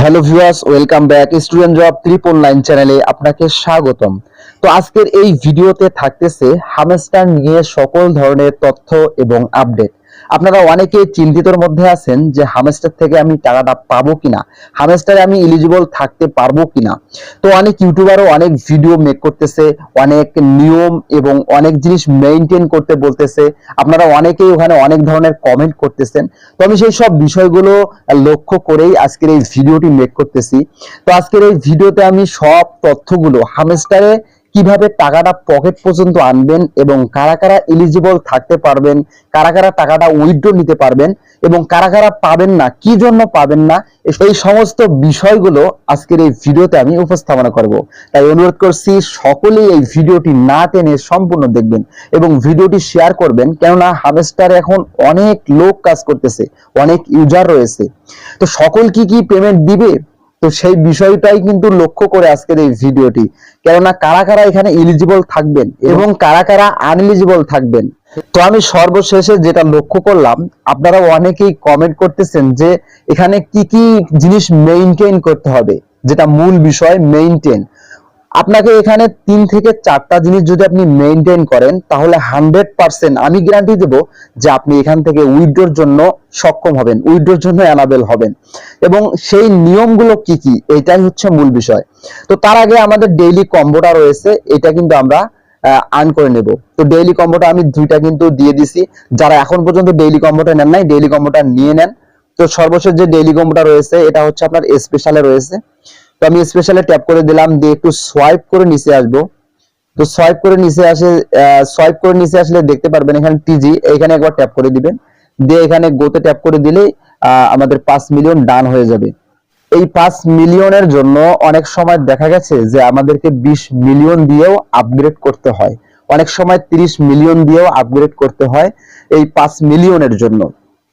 Hello viewers, welcome back student job triple nine চ্যানেলে আপনাকে স্বাগতম। তো আজকের এই ভিডিওতে থাকতেছে হামেস্টার নিয়ে সকল ধরনের তথ্য এবং আপডেট আপনারা অনেকেই চিন্তিতর মধ্যে আছেন যে হামস্টার থেকে আমি টাকাটা পাবো কিনা? হামস্টারে আমি এলিজিবল থাকতে পারব কিনা? তো অনেক ইউটিউবারও অনেক ভিডিও মেক করতেছে, অনেক নিয়ম এবং অনেক জিনিস মেনটেন করতে বলতেছে। আপনারা অনেকেই ওখানে অনেক ধরনের কমেন্ট করতেছেন। তো আমি সেই সব বিষয়গুলো লক্ষ্য করেই আজকের এই ভিডিওটি মেক করতেছি। তো আজকের এই ভিডিওতে আমি সব তথ্যগুলো হামস্টারে কীভাবে টাকাটা পকেট পর্যন্ত আনবেন এবং কারা কারা এলিজিবল থাকতে পারবেন, কারা কারা টাকাটা উইথড্র নিতে পারবেন এবং কারা কারা পাবেন না, কি জন্য পাবেন না এই সমস্ত বিষয়গুলো আজকের এই ভিডিওতে আমি উপস্থাপনা করব। তাই অনুরোধ করছি সকলেই এই ভিডিওটি না টেনে সম্পূর্ণ দেখবেন এবং ভিডিওটি শেয়ার করবেন। কেননা হামস্টার এখন অনেক লোক কাজ করতেছে, অনেক ইউজার রয়েছে। তো সকল কি কি পেমেন্ট দিবে? তো সেই বিষয়টাই কিন্তু লক্ষ্য করে আজকের এই ভিডিওটি। কেননা কারা কারা এখানে ইলিজিবল থাকবেন এবং কারা কারা আনএলিজিবল থাকবেন? তো আমি সর্বশেষে যেটা লক্ষ্য করলাম, আপনারা অনেকেই কমেন্ট করতেছেন যে এখানে কি কি জিনিস মেইনটেইন করতে হবে, যেটা মূল বিষয় মেইনটেইন আপনাকে এখানে তিন থেকে চারটা জিনিস যদি আপনি মেনটেন করেন, তাহলে হান্ড্রেড পার্সেন্ট আমি গ্যারান্টি দেব যে আপনি এখান থেকে উইড্রোর জন্য সক্ষম হবেন উইড্রোর জন্য অ্যানাবেল হবেন। এবং সেই নিয়মগুলো কি কি? এটাই হচ্ছে মূল বিষয়। তো তার আগে আমাদের ডেইলি কম্বোটা রয়েছে, এটা কিন্তু আমরা আর্ন করে নেব। তো ডেইলি কম্বোটা আমি দুইটা কিন্তু দিয়ে দিছি। যারা এখন পর্যন্ত ডেইলি কম্বোটা নেন নাই ডেইলি কম্বোটা নিয়ে নেন। তো সর্বশেষ যে ডেইলি কম্বোটা রয়েছে, এটা হচ্ছে আপনার স্পেশালে রয়েছে। তো আমি স্পেশালে ট্যাপ করে দিলাম, দিয়ে একটু সোয়াইপ করে নিচে আসব। তো সোয়াইপ করে নিচে আসে সোয়াইপ করে নিচে আসলে দেখতে পারবেন এখানে টিজি এখানে একবার ট্যাপ করে দিবেন। দিয়ে এখানে গোতে ট্যাপ করে দিলেই আমাদের পাঁচ মিলিয়ন ডান হয়ে যাবে। এই পাঁচ মিলিয়নের জন্য অনেক সময় দেখা গেছে যে আমাদেরকে বিশ মিলিয়ন দিয়েও আপগ্রেড করতে হয়। অনেক সময় তিরিশ মিলিয়ন দিয়েও আপগ্রেড করতে হয় এই পাঁচ মিলিয়নের জন্য।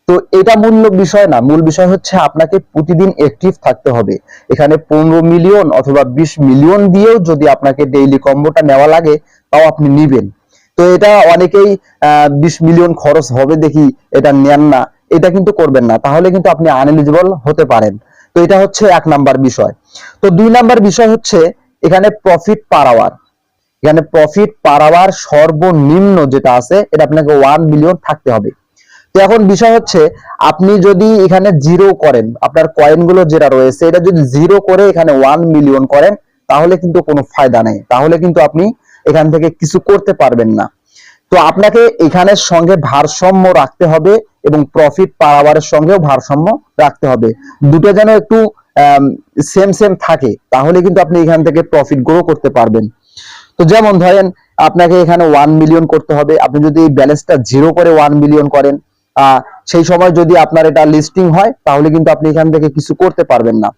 তো এটা মূল বিষয় না, মূল বিষয় হচ্ছে আপনাকে প্রতিদিন অ্যাক্টিভ থাকতে হবে। এখানে পনেরো মিলিয়ন অথবা বিশ মিলিয়ন দিয়েও যদি আপনাকে ডেইলি কম্বোটা নেওয়া লাগে, তাও আপনি নিবেন। তো এটা অনেকেই বিশ মিলিয়ন খরচ হবে দেখি এটা নেন না, এটা কিন্তু করবেন না, তাহলে কিন্তু আপনি আনএলিজিবল হতে পারেন। তো এটা হচ্ছে এক নাম্বার বিষয়। তো দুই নাম্বার বিষয় হচ্ছে এখানে প্রফিট পার আওয়ার এখানে প্রফিট পার আওয়ার সর্বনিম্ন যেটা আছে, এটা আপনাকে ওয়ান বিলিয়ন থাকতে হবে। তো এখন বিষয় হচ্ছে, আপনি যদি এখানে জিরো করেন, আপনার কয়েনগুলো যেটা রয়েছে, এটা যদি জিরো করে এখানে ওয়ান মিলিয়ন করেন, তাহলে কিন্তু কোনো ফায়দা নেই। তাহলে কিন্তু আপনি এখান থেকে কিছু করতে পারবেন না। তো আপনাকে এখানের সঙ্গে ভারসাম্য রাখতে হবে এবং প্রফিট পার আওয়ারের সঙ্গেও ভারসাম্য রাখতে হবে। দুটো যেন একটু সেম সেম থাকে, তাহলে কিন্তু আপনি এখান থেকে প্রফিট গ্রো করতে পারবেন। তো যেমন ধরেন, আপনাকে এখানে ওয়ান মিলিয়ন করতে হবে। আপনি যদি এই ব্যালেন্সটা জিরো করে ওয়ান মিলিয়ন করেন সেই সময় যদি আপনার এটা লিস্টিং হয়, তাহলে কিন্তু আপনি এখান থেকে কিছু করতে পারবেন না।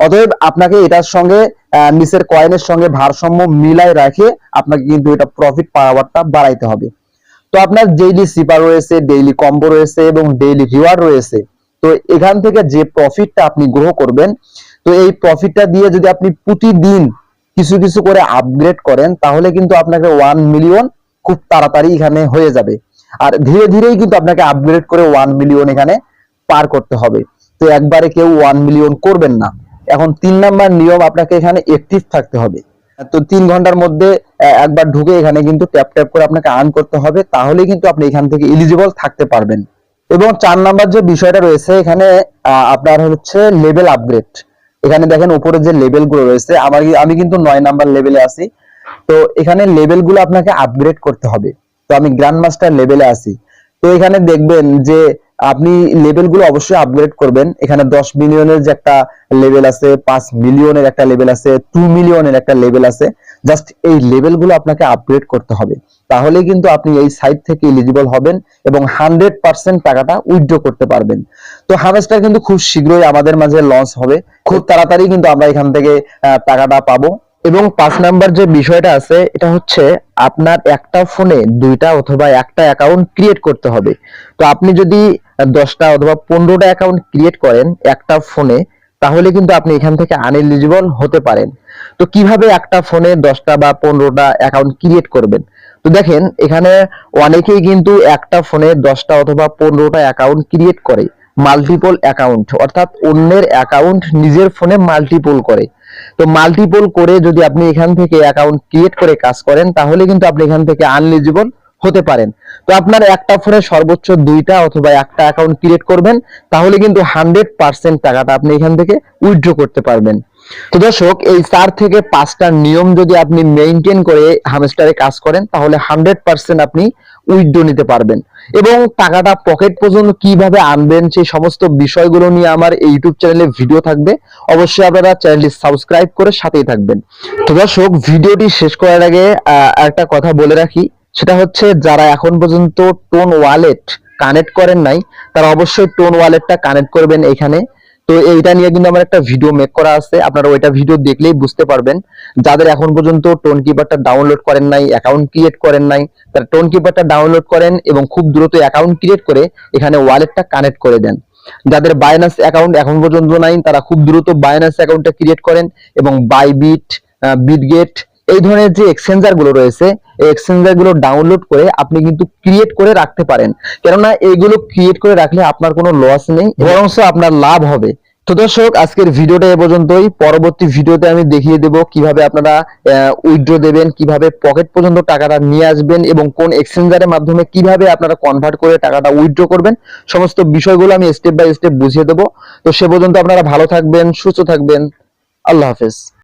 অতএব আপনাকে এটার সঙ্গে নিচের কয়েনের সঙ্গে ভারসাম্য মিলাই রাখে আপনাকে কিন্তু এটা প্রফিট পাওয়ারটা বাড়াইতে হবে। তো আপনার ডেইলি সিপার রয়েছে ডেইলি কম্বো রয়েছে এবং ডেইলি রিওয়ার্ড রয়েছে। তো এখান থেকে যে প্রফিটটা আপনি গ্রহ করবেন, তো এই প্রফিটটা দিয়ে যদি আপনি প্রতিদিন কিছু কিছু করে আপগ্রেড করেন, তাহলে কিন্তু আপনাকে ওয়ান মিলিয়ন খুব তাড়াতাড়ি এখানে হয়ে যাবে। আর ধীরে ধীরেই কিন্তু আপনাকে আপগ্রেড করে ওয়ান মিলিয়ন এখানে পার করতে হবে। তো একবারে কেউ ওয়ান মিলিয়ন করবেন না। এখন তিন নাম্বার নিয়ম আপনাকে এখানে অ্যাক্টিভ থাকতে হবে। তো তিন ঘণ্টার মধ্যে একবার ঢুকে এখানে কিন্তু ট্যাপ ট্যাপ করে আপনাকে আর্ন করতে হবে তাহলে কিন্তু আপনি এখান থেকে এলিজিবল থাকতে পারবেন। এবং চার নাম্বার যে বিষয়টা রয়েছে, এখানে আপনার হচ্ছে লেভেল আপগ্রেড এখানে দেখেন উপরে যে লেভেলগুলো রয়েছে, আমার, আমি কিন্তু নয় নাম্বার লেভেলে আছি। তো এখানে লেভেলগুলো আপনাকে আপগ্রেড করতে হবে। তো আমি গ্র্যান্ড মাস্টার লেভেলে আছি। তো এখানে দেখবেন যে আপনি লেভেলগুলো অবশ্যই আপগ্রেড করবেন। এখানে দশ মিলিয়নের যে একটা লেভেল আছে, পাঁচ মিলিয়নের একটা লেভেল আছে টু মিলিয়নের একটা লেভেল আছে জাস্ট এই লেভেলগুলো আপনাকে আপগ্রেড করতে হবে। তাহলে কিন্তু আপনি এই সাইট থেকে এলিজিবল হবেন এবং হান্ড্রেড পার্সেন্ট টাকাটা উইথড্র করতে পারবেন। তো হার্ভেস্টার কিন্তু খুব শীঘ্রই আমাদের মাঝে লঞ্চ হবে। খুব তাড়াতাড়ি কিন্তু আমরা এখান থেকে টাকাটা পাবো। এবং পাঁচ নাম্বার যে বিষয়টা আছে, এটা হচ্ছে আপনার একটা ফোনে দুইটা অথবা একটা অ্যাকাউন্ট ক্রিয়েট করতে হবে। তো আপনি যদি দশটা অথবা পনেরোটা অ্যাকাউন্ট ক্রিয়েট করেন একটা ফোনে, তাহলে কিন্তু আপনি এখান থেকে আনএলিজিবল হতে পারেন। তো কীভাবে একটা ফোনে দশটা বা পনেরোটা অ্যাকাউন্ট ক্রিয়েট করবেন? তো দেখেন, এখানে অনেকেই কিন্তু একটা ফোনে দশটা অথবা পনেরোটা অ্যাকাউন্ট ক্রিয়েট করে মাল্টিপল অ্যাকাউন্ট অর্থাৎ অন্যের অ্যাকাউন্ট নিজের ফোনে মাল্টিপল করে। তো মাল্টিপল করে যদি আপনি এখান থেকে অ্যাকাউন্ট ক্রিয়েট করে কাজ করেন, তাহলে কিন্তু আপনি এখান থেকে আনলিজিবল হতে পারেন। তো আপনার একটা ফোনে সর্বোচ্চ দুইটা অথবা একটা অ্যাকাউন্ট ক্রিয়েট করবেন, তাহলে কিন্তু হান্ড্রেড পার্সেন্ট টাকাটা আপনি এখান থেকে উইথড্র করতে পারবেন। তো দর্শক, এই চার থেকে পাঁচটা নিয়ম যদি আপনি মেনটেন করে হামস্টারে কাজ করেন, তাহলে হান্ড্রেড পার্সেন্ট আপনি উইথড্র নিতে পারবেন। এবং টাকাটা পকেট পর্যন্ত কীভাবে আনবেন, সেই সমস্ত বিষয়গুলো নিয়ে আমার এই ইউটিউব চ্যানেলে ভিডিও থাকবে। অবশ্যই আপনারা চ্যানেলটি সাবস্ক্রাইব করে সাথেই থাকবেন। তো দর্শক ভিডিওটি শেষ করার আগে একটা কথা বলে রাখি। সেটা হচ্ছে, যারা এখন পর্যন্ত টোন ওয়ালেট কানেক্ট করেন নাই, তারা অবশ্যই টোন ওয়ালেটটা কানেক্ট করবেন এখানে। তো এইটা নিয়ে কিন্তু আমার একটা ভিডিও মেক করা আছে। আপনারা ওইটা ভিডিও দেখলেই বুঝতে পারবেন। যাদের এখন পর্যন্ত টোন কিপারটা ডাউনলোড করেন নাই অ্যাকাউন্ট ক্রিয়েট করেন নাই, তারা টোন কিপারটা ডাউনলোড করেন এবং খুব দ্রুত অ্যাকাউন্ট ক্রিয়েট করে এখানে ওয়ালেটটা কানেক্ট করে দেন। যাদের বায়নাস অ্যাকাউন্ট এখন পর্যন্ত নাই, তারা খুব দ্রুত বায়নাস অ্যাকাউন্টটা ক্রিয়েট করেন এবং বাইবিট বিটগেট এই ধরনের যে এক্সচেঞ্জারগুলো রয়েছে, এই এক্সচেঞ্জারগুলো ডাউনলোড করে আপনি কিন্তু ক্রিয়েট করে রাখতে পারেন। কেননা এইগুলো ক্রিয়েট করে রাখলে আপনার কোনো লস নেই বরং আপনার লাভ হবে। তো দর্শক, আজকের ভিডিওটা এ পর্যন্তই। পরবর্তী ভিডিওতে আমি দেখিয়ে দেব কীভাবে আপনারা উইথড্র দেবেন, কীভাবে পকেট পর্যন্ত টাকাটা নিয়ে আসবেন এবং কোন এক্সচেঞ্জারের মাধ্যমে কীভাবে আপনারা কনভার্ট করে টাকাটা উইথড্র করবেন। সমস্ত বিষয়গুলো আমি স্টেপ বাই স্টেপ বুঝিয়ে দেবো। তো সে পর্যন্ত আপনারা ভালো থাকবেন, সুস্থ থাকবেন। আল্লাহ হাফেজ।